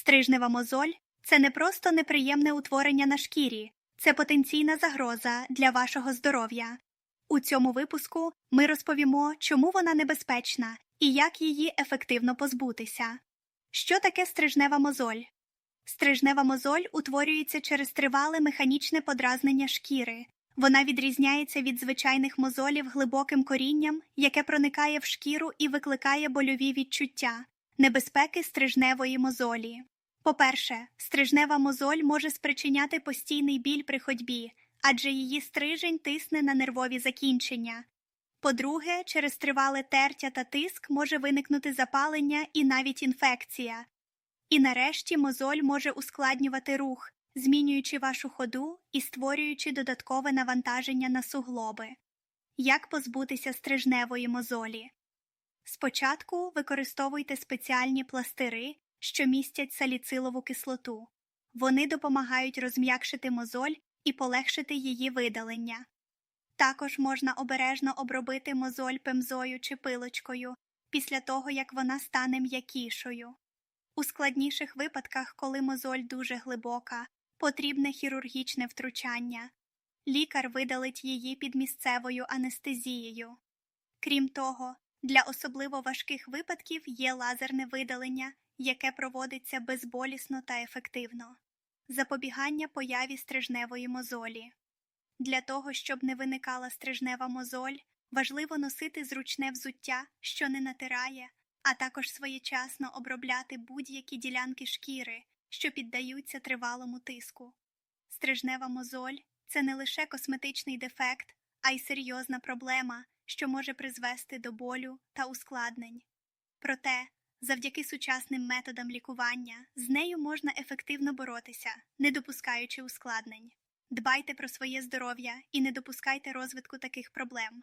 Стрижнева мозоль це не просто неприємне утворення на шкірі, це потенційна загроза для вашого здоров'я. У цьому випуску ми розповімо, чому вона небезпечна і як її ефективно позбутися. Що таке стрижнева мозоль? Стрижнева мозоль утворюється через тривале механічне подразнення шкіри. Вона відрізняється від звичайних мозолів глибоким корінням, яке проникає в шкіру і викликає больові відчуття, небезпеки стрижневої мозолі. По-перше, стрижнева мозоль може спричиняти постійний біль при ходьбі, адже її стрижень тисне на нервові закінчення. По-друге, через тривале тертя та тиск може виникнути запалення і навіть інфекція. І нарешті мозоль може ускладнювати рух, змінюючи вашу ходу і створюючи додаткове навантаження на суглоби. Як позбутися стрижневої мозолі? Спочатку використовуйте спеціальні пластири, що містять саліцилову кислоту. Вони допомагають розм'якшити мозоль і полегшити її видалення. Також можна обережно обробити мозоль пемзою чи пилочкою після того, як вона стане м'якішою. У складніших випадках, коли мозоль дуже глибока, потрібне хірургічне втручання. Лікар видалить її під місцевою анестезією. Крім того, для особливо важких випадків є лазерне видалення, яке проводиться безболісно та ефективно. Запобігання появі стрижневої мозолі. Для того, щоб не виникала стрижнева мозоль, важливо носити зручне взуття, що не натирає, а також своєчасно обробляти будь-які ділянки шкіри, що піддаються тривалому тиску. Стрижнева мозоль це не лише косметичний дефект, а й серйозна проблема, що може призвести до болю та ускладнень. Проте, завдяки сучасним методам лікування, з нею можна ефективно боротися, не допускаючи ускладнень. Дбайте про своє здоров'я і не допускайте розвитку таких проблем.